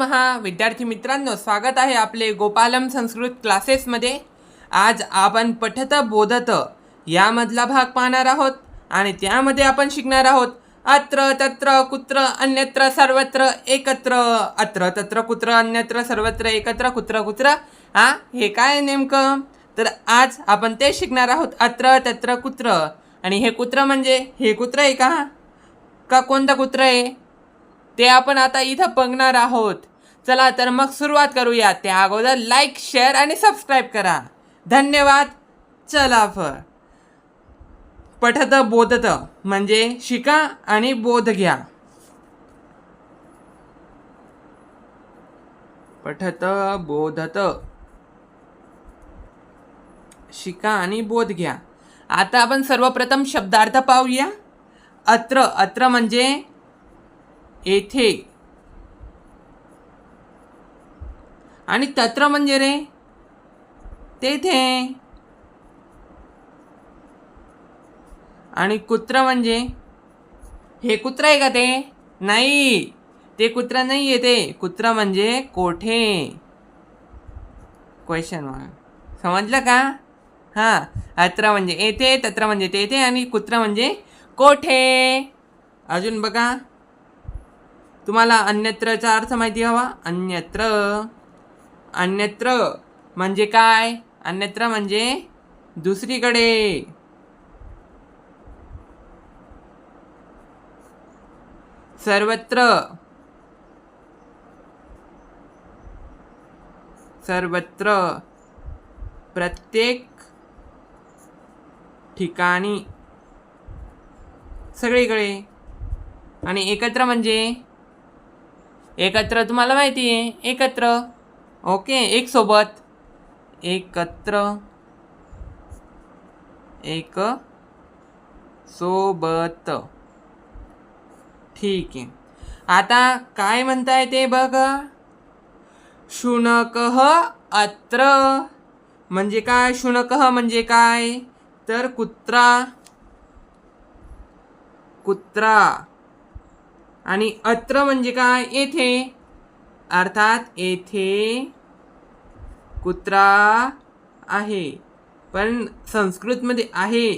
नमहा विद्यार्थी मित्रांनो स्वागत आहे आपले गोपालम संस्कृत क्लासेसमध्ये आज आपण पठत बोधत यामधला भाग पाहणार आहोत आणि त्यामध्ये आपण शिकणार आहोत अत्र तत्र कुत्र अन्यत्र सर्वत्र एकत्र. अत्र तत्र कुत्र अन्यत्र सर्वत्र एकत्र कुत्र कुत्र. हा हे काय नेमकं? तर आज आपण ते शिकणार आहोत अत्र तत्र कुत्र. आणि हे कुत्र म्हणजे हे कुत्र आहे का? का कोणतं कुत्र आहे? ते आपण आता इथं बघणार आहोत. चला तर मग सुरुवात करूया. त्या अगोदर लाईक शेअर आणि सबस्क्राईब करा. धन्यवाद. चला फ पठत बोधत म्हणजे शिका आणि बोध घ्या. पठत बोधत. शिका आणि बोध घ्या. आता आपण सर्वप्रथम शब्दार्थ पाहूया. अत्र अत्र म्हणजे येथे. आणि तत्र म्हणजे रे? तेथे. आणि कुत्र म्हणजे? हे कुत्र आहे का ते? नाही. ते कुत्र नाही आहे ते. कुत्र म्हणजे कोठे? क्वेश्चन मार्क समजलं का? हां. अत्र म्हणजे येथे तत्र म्हणजे तेथे आणि कुत्र म्हणजे कोठे? अजून बघा. तुम्हाला अन्यत्रचा अर्थ माहिती हवा? अन्यत्र. अन्यत्र म्हणजे काय? अन्यत्र म्हणजे दुसरीकडे. सर्वत्र. सर्वत्र. प्रत्येक ठिकाणी. सगळीकडे. आणि एकत्र म्हणजे? एकत्र तुम्हाला माहिती आहे एकत्र. ओके एक सोबत. एकत्र. एक सोबत. ठीक आहे. आता काय म्हणताय ते बघा. शुनकः अत्र. म्हणजे काय? शुनकः म्हणजे काय? तर कुत्रा. कुत्रा. आणि अत्र म्हणजे काय? येथे. अर्थात येथे कुत्रा आहे. पण संस्कृतमध्ये आहे.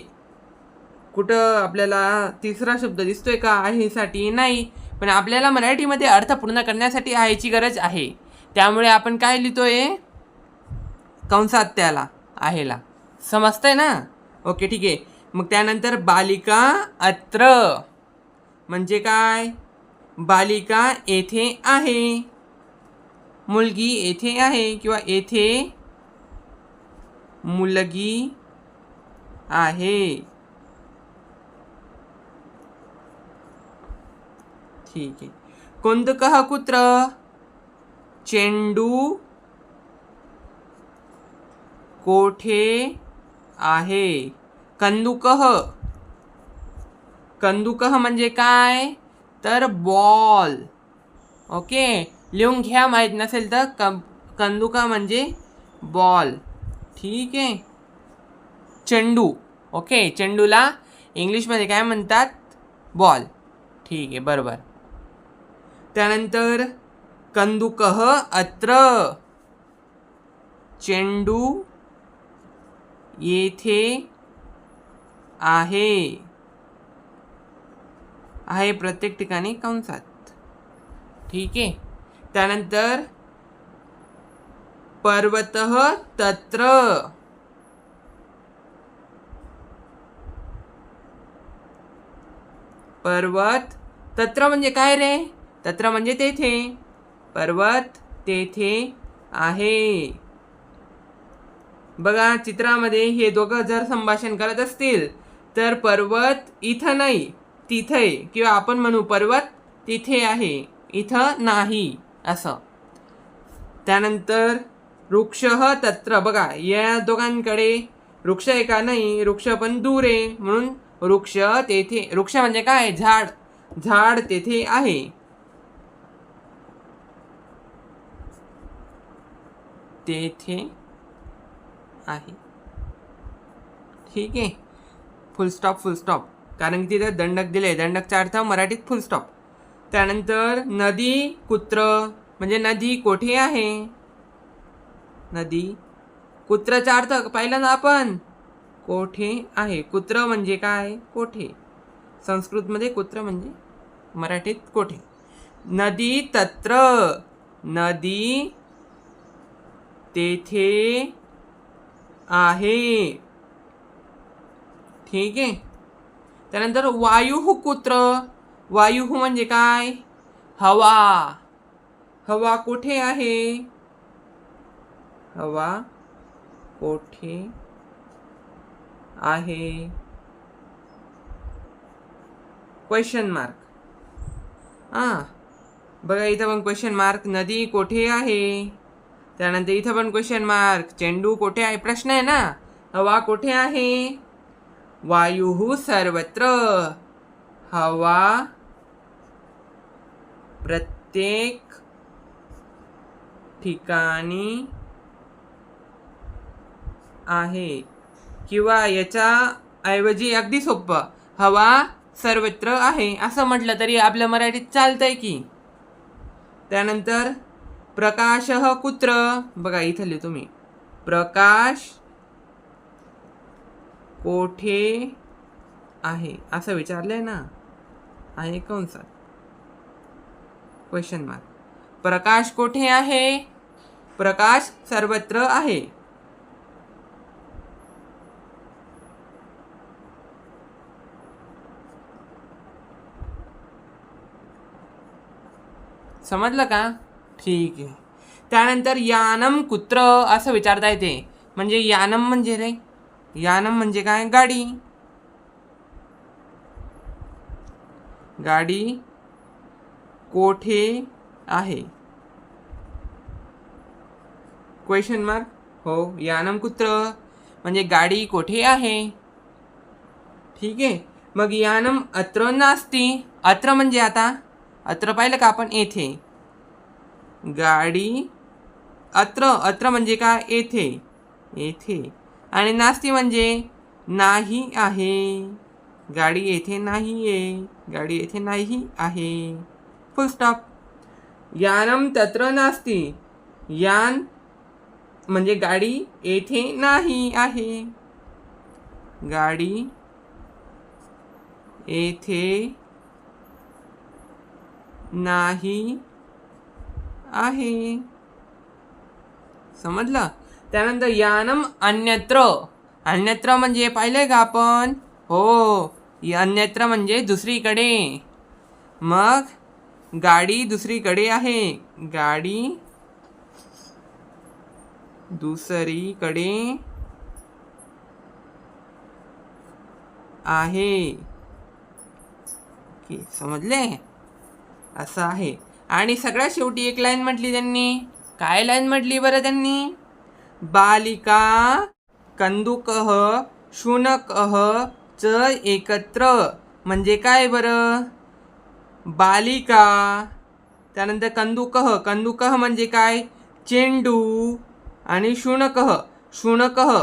कुठं आपल्याला तिसरा शब्द दिसतोय का आहेसाठी नाही. पण आपल्याला मराठीमध्ये अर्थ पूर्ण करण्यासाठी आहेची गरज आहे. त्यामुळे आपण काय लिहितोय? कंसात त्याला आहेला. समजतंय ना? ओके ठीक आहे. मग त्यानंतर बालिका अत्र. म्हणजे काय? बालिका येथे आहे. मुलगी येथे आहे किंवा येथे मुलगी आहे. ठीक आहे. कोणतं कह कुत्र? चेंडू कोठे आहे? कंदुकह कंदुकह म्हणजे काय? तर बॉल. ओके? लिहून घ्या माहीत नसेल तर क कंदुका म्हणजे बॉल. ठीक आहे? चेंडू. ओके चेंडूला इंग्लिशमध्ये काय म्हणतात? बॉल. ठीक आहे बरोबर. त्यानंतर कंदुकह अत्र. चेंडू येथे आहे. आहे प्रत्येक ठिकाणी कंसात. ठीक आहे? त्यानंतर पर्वत तत्र. पर्वत तत्र म्हणजे काय रे? तत्र म्हणजे तेथे. पर्वत तेथे आहे. बघा चित्रामध्ये हे दोघं जर संभाषण करत असतील तर पर्वत इथं नाही तिथे. किंवा आपण म्हणू पर्वत तिथे आहे इथं नाही. असं. त्यानंतर वृक्ष तत्र. बघा या दोघांकडे वृक्ष आहे का नाही वृक्ष पण दूर. आहे म्हणून वृक्ष तेथे वृक्ष म्हणजे काय? झाड. झाड तेथे आहे. तेथे आहे. ठीक आहे. फुलस्टॉप फुलस्टॉप कारण की तिथे दंडक दिले. दंडकचा अर्थ मराठीत फुलस्टॉप त्यानंतर नदी कुत्र म्हणजे नदी कोठे आहे? नदी कुत्राचा अर्थ पाहिला ना आपण? कोठे आहे? कुत्र म्हणजे काय? कोठे? संस्कृतमध्ये कुत्र म्हणजे मराठीत कोठे? नदी तत्र. नदी तेथे आहे. ठीक आहे? त्यानंतर वायू कुत्र. वायू म्हणजे काय? हवा. हवा कुठे आहे? हवा कोठे आहे? क्वेश्चन मार्क हां बघा इथं पण क्वेश्चन मार्क नदी कोठे आहे? त्यानंतर इथं पण क्वेश्चन मार्क चेंडू कोठे आहे? प्रश्न आहे ना. हवा कोठे आहे? वायू सर्वत्र. हवा प्रत्येक ठिकाणी आहे. किंवा याच्या ऐवजी अगदी सोपं हवा सर्वत्र आहे असं म्हटलं तरी आपल्या मराठीत चालतंय की. त्यानंतर प्रकाश कुत्र बघा इथं तुम्ही. प्रकाश कोठे आहे? असं विचारलंय ना. आहे कंसात. क्वेश्चन मार्क प्रकाश कोठे आहे? प्रकाश सर्वत्र आहे. समजलं का? ठीक आहे. त्यानंतर यानम कुत्र असं विचारता येते. म्हणजे यानम म्हणजे रे? यानम म्हणजे काय? गाडी. गाडी कोठे आहे? क्वेश्चन मार्क हो यानम कुत्र म्हणजे गाडी कोठे आहे? ठीक आहे. मग यानम अत्र नास्ती. अत्र म्हणजे आता? अत्र पाहिलं का आपण? येथे. गाडी अत्र. अत्र म्हणजे का? येथे. येथे. आणि नास्ती म्हणजे नाही आहे. गाडी येथे नाही आहे गाडी येथे नाही आहे. फुल स्टॉप यानम तत्र नास्ती. यान म्हणजे गाडी येथे नाही आहे. गाडी येथे नाही आहे. समजलं? त्यानंतर यानम अन्यत्र. अन्यत्र म्हणजे पाहिलंय का आपण? हो. अन्यत्र म्हणजे दुसरीकडे. मग गाडी दुसरीकडे आहे. गाडी दुसरीकडे आहे. ओके समजले? असं आहे. आणि सगळ्यात शेवटी एक लाईन म्हटली त्यांनी. काय लाईन म्हटली बरं त्यांनी? बालिका कंदुकह शुनकह च एकत्र. म्हणजे काय बरं? बालिका. त्यानंतर कंदुकह. कंदुकह म्हणजे काय? चेंडू आणि शुणकह. शुणकह.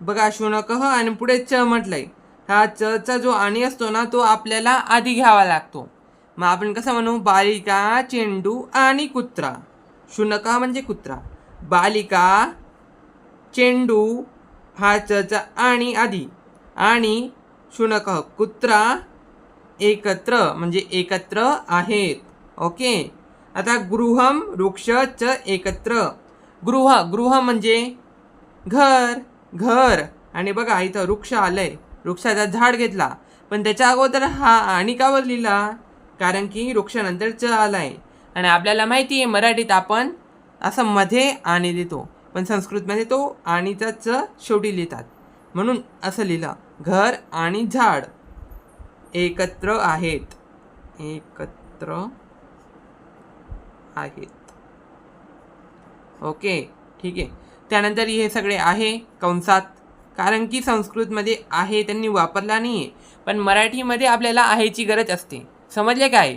बघा शुणकह आणि पुढे च म्हटलंय. हा चचा जो आणि असतो ना तो आपल्याला आधी घ्यावा लागतो. मग आपण कसं म्हणू? बालिका चेंडू आणि कुत्रा. शुनका म्हणजे कुत्रा. बालिका चेंडू हा चचा आणि आधी. आणि शुनक कुत्रा एकत्र म्हणजे एकत्र आहेत. ओके? आता गृहम वृक्ष च एकत्र. गृह गृह म्हणजे घर घर. आणि बघा इथं वृक्ष आलंय. वृक्षाचा झाड घेतला. पण त्याच्या अगोदर हा आणि कावर लिहिला कारण की वृक्षानंतर च आलाय. आणि आपल्याला माहिती आहे मराठीत आपण असं मध्ये आणि लिहितो पण संस्कृतमध्ये तो आणीचा च शेवटी लिहितात. म्हणून असं लिहिलं. घर आणि झाड एकत्र आहेत. एकत्र आहेत. ओके ठीक आहे. त्यानंतर हे सगळे आहे कंसात. कारण की संस्कृतमध्ये आहे त्यांनी वापरला नाही आहे पण मराठीमध्ये आपल्याला आहेची गरज असते. समजले काय?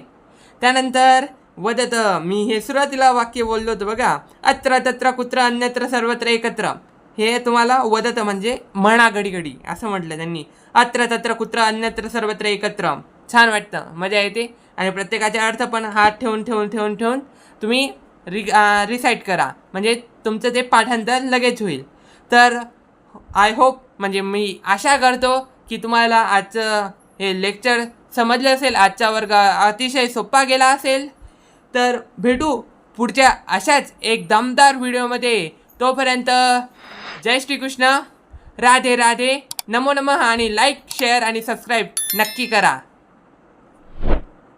त्यानंतर वदत मी हे सुरुवातीला वाक्य बोललो होतो बघा. अत्र तत्र कुत्र अन्यत्र सर्वत्र एकत्र. हे तुम्हाला वदत म्हणजे म्हणा घडी घडी असं म्हटलं त्यांनी. अत्र तत्र कुत्र अन्यत्र सर्वत्र एकत्र. छान वाटतं. मजा येते. आणि प्रत्येकाचे अर्थ पण हात ठेवून ठेवून ठेवून ठेवून तुम्ही रि रिसाईट करा. म्हणजे तुमचं ते पाठांतर लगेच होईल. तर आय होप म्हणजे मी आशा करतो की तुम्हाला आजचं हे लेक्चर समजलं असेल. आजचा वर्ग अतिशय सोपा गेला असेल. तर भेटू पुढच्या अशाच एक दमदार व्हिडिओमध्ये तोपर्यंत जय श्रीकृष्ण. राधे राधे. नमो नमः आणि लाईक शेअर आणि सबस्क्राईब नक्की करा.